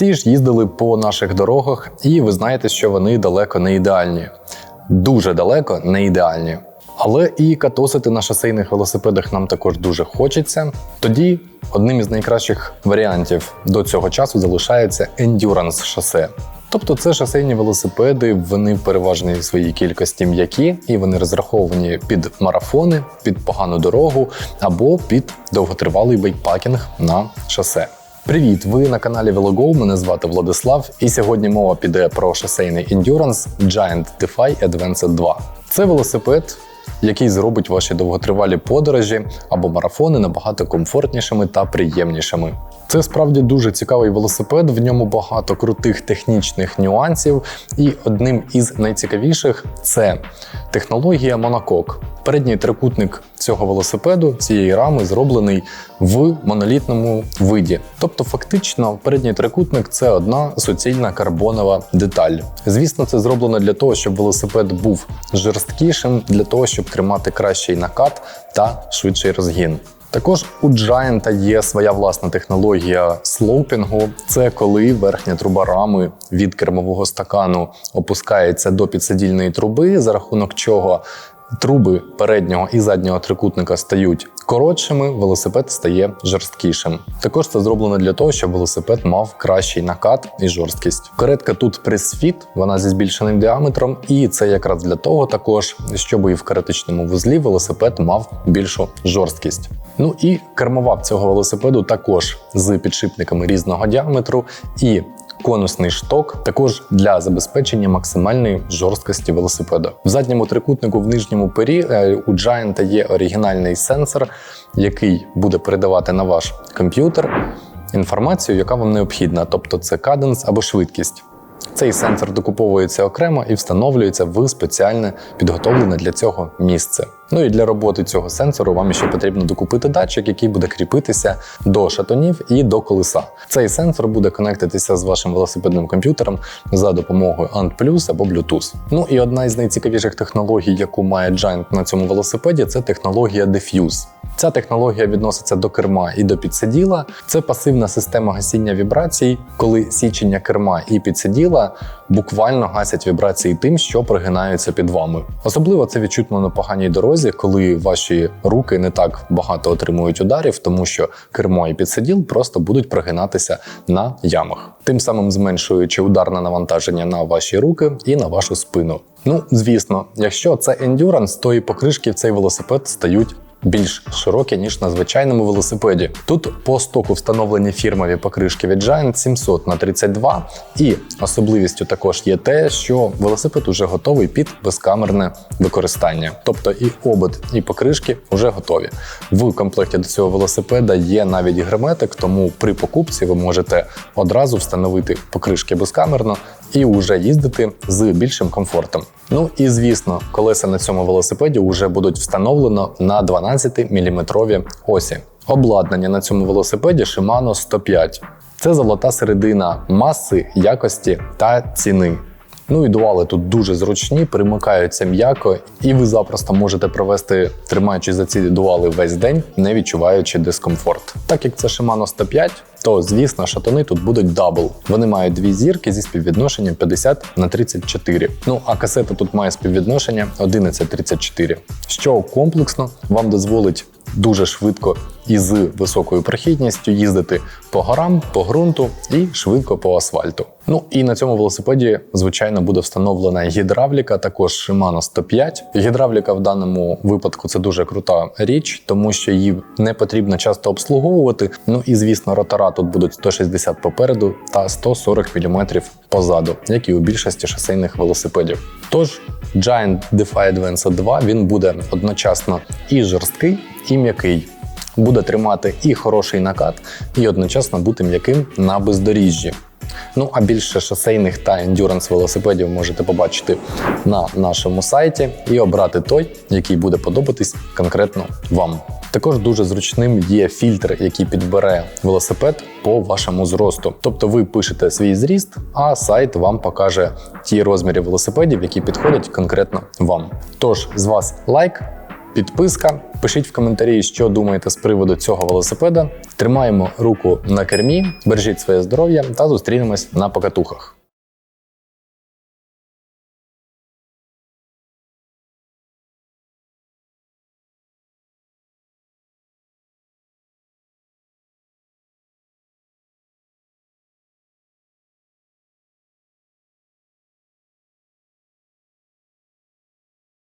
Всі ж їздили по наших дорогах, і ви знаєте, що вони далеко не ідеальні. Дуже далеко не ідеальні. Але і катосити на шосейних велосипедах нам також дуже хочеться. Тоді одним із найкращих варіантів до цього часу залишається ендюранс шосе. Тобто це шосейні велосипеди, вони в своїй кількості м'які, і вони розраховані під марафони, під погану дорогу або під довготривалий бейкпакінг на шосе. Привіт! Ви на каналі VeloGo, Мене звати Владислав, і сьогодні мова піде про шосейний ендюранс Giant Defy Advanced 2. Це велосипед, який зробить ваші довготривалі подорожі або марафони набагато комфортнішими та приємнішими. Це справді дуже цікавий велосипед. В ньому багато крутих технічних нюансів, і одним із найцікавіших це технологія монокок. Передній трикутник цього велосипеду, цієї рами, зроблений в монолітному виді. Тобто, фактично, передній трикутник це одна суцільна карбонова деталь. Звісно, це зроблено для того, щоб велосипед був жорсткішим, для того, щоб тримати кращий накат та швидший розгін. Також у Giant є своя власна технологія слоупінгу. Це коли верхня труба рами від кермового стакану опускається до підсидільної труби, за рахунок чого труби переднього і заднього трикутника стають коротшими, велосипед стає жорсткішим. Також це зроблено для того, щоб велосипед мав кращий накат і жорсткість. Каретка тут пресфіт, вона зі збільшеним діаметром, і це якраз для того, також щоб і в каретичному вузлі велосипед мав більшу жорсткість. Ну і кермова цього велосипеду також з підшипниками різного діаметру і конусний шток, також для забезпечення максимальної жорсткості велосипеда. В задньому трикутнику в нижньому пері е, у Giant є оригінальний сенсор, який буде передавати на ваш комп'ютер інформацію, яка вам необхідна, тобто це каденс або швидкість. Цей сенсор докуповується окремо і встановлюється в спеціальне підготовлене для цього місце. Ну і для роботи цього сенсору вам ще потрібно докупити датчик, який буде кріпитися до шатунів і до колеса. Цей сенсор буде конектитися з вашим велосипедним комп'ютером за допомогою ANT або Bluetooth. Ну і одна із найцікавіших технологій, яку має Giant на цьому велосипеді, це технологія Diffuse. Ця технологія відноситься до керма і до підсиділа. Це пасивна система гасіння вібрацій, коли січення керма і підсиділа буквально гасять вібрації тим, що прогинаються під вами. Особливо це відчутно на поганій дорозі, коли ваші руки не так багато отримують ударів, тому що кермо і підсиділ просто будуть прогинатися на ямах, тим самим зменшуючи ударне навантаження на ваші руки і на вашу спину. Ну, звісно, якщо це ендюранс, то і покришки в цей велосипед стають більш широкі, ніж на звичайному велосипеді. Тут по стоку встановлені фірмові покришки від Giant 700 на 32 і особливістю також є те, що велосипед уже готовий під безкамерне використання. Тобто і обод, і покришки вже готові. В комплекті до цього велосипеда є навіть герметик, тому при покупці ви можете одразу встановити покришки безкамерно і вже їздити з більшим комфортом. Ну і звісно, колеса на цьому велосипеді вже будуть встановлено на 12-мм осі. Обладнання на цьому велосипеді Shimano 105. Це золота середина маси, якості та ціни. Ну і дуали тут дуже зручні, примикаються м'яко, і ви запросто можете провести, тримаючи за ці дуали весь день, не відчуваючи дискомфорт. Так як це Shimano 105, то звісно шатуни тут будуть дабл. Вони мають дві зірки зі співвідношенням 50 на 34. Ну а касета тут має співвідношення 11-34, що комплексно вам дозволить дуже швидко і з високою прохідністю їздити по горам, по ґрунту і швидко по асфальту. Ну і на цьому велосипеді, звичайно, буде встановлена гідравліка, також Shimano 105. Гідравліка в даному випадку це дуже крута річ, тому що її не потрібно часто обслуговувати. Ну і звісно, ротора тут будуть 160 попереду та 140 мм позаду, як і у більшості шосейних велосипедів. Тож Giant DeFi Advanced 2 він буде одночасно і жорсткий, і м'який. Буде тримати і хороший накат, і одночасно бути м'яким на бездоріжжі. Ну а більше шосейних та ендюранс велосипедів можете побачити на нашому сайті і обрати той, який буде подобатись конкретно вам. Також дуже зручним є фільтр, який підбере велосипед по вашому зросту. Тобто ви пишете свій зріст, а сайт вам покаже ті розміри велосипедів, які підходять конкретно вам. Тож з вас лайк. Підписка. Пишіть в коментарі, що думаєте з приводу цього велосипеда. Тримаємо руку на кермі, бережіть своє здоров'я та зустрінемось на покатухах.